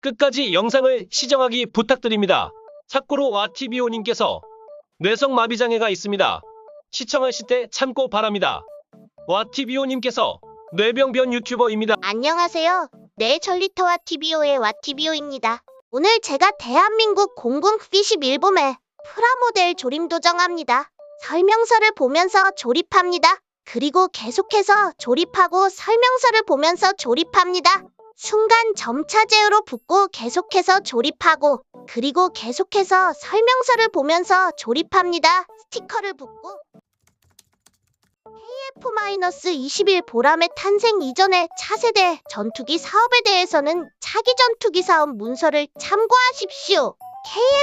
끝까지 영상을 시정하기 부탁드립니다. 참고로 와티비오님께서 뇌성마비장애가 있습니다. 시청하실 때 참고 바랍니다. 와티비오님께서 뇌병변 유튜버입니다. 안녕하세요. 네, 전리터와 TVO의 와TVO입니다. 오늘 제가 대한민국 공군 피십 일범의 프라모델 조림 도정합니다. 설명서를 보면서 조립합니다. 그리고 계속해서 조립하고 설명서를 보면서 조립합니다. 순간 점차 제어로 붙고 계속해서 조립하고 그리고 계속해서 설명서를 보면서 조립합니다. 스티커를 붙고 KF-21 보람의 탄생 이전의 차세대 전투기 사업에 대해서는 차기 전투기 사업 문서를 참고하십시오.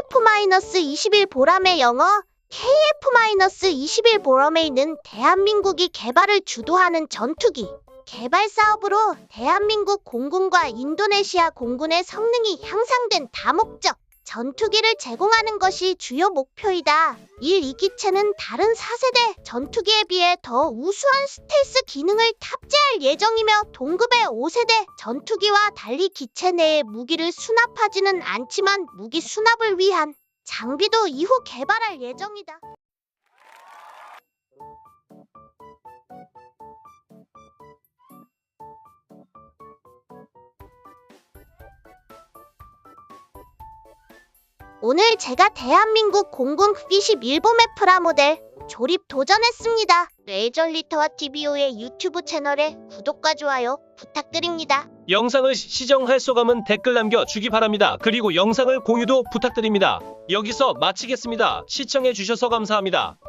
KF-21 보람의 영어 KF-21 보람에 있는 대한민국이 개발을 주도하는 전투기 개발 사업으로 대한민국 공군과 인도네시아 공군의 성능이 향상된 다목적 전투기를 제공하는 것이 주요 목표이다. 1. 이 기체는 다른 4세대 전투기에 비해 더 우수한 스텔스 기능을 탑재할 예정이며 동급의 5세대 전투기와 달리 기체 내에 무기를 수납하지는 않지만 무기 수납을 위한 장비도 이후 개발할 예정이다. 오늘 제가 대한민국 공군 피십 일본의 프라모델 조립 도전했습니다. 레이저리터와 TVO의 유튜브 채널에 구독과 좋아요 부탁드립니다. 영상을 시정할 소감은 댓글 남겨주기 바랍니다. 그리고 영상을 공유도 부탁드립니다. 여기서 마치겠습니다. 시청해주셔서 감사합니다.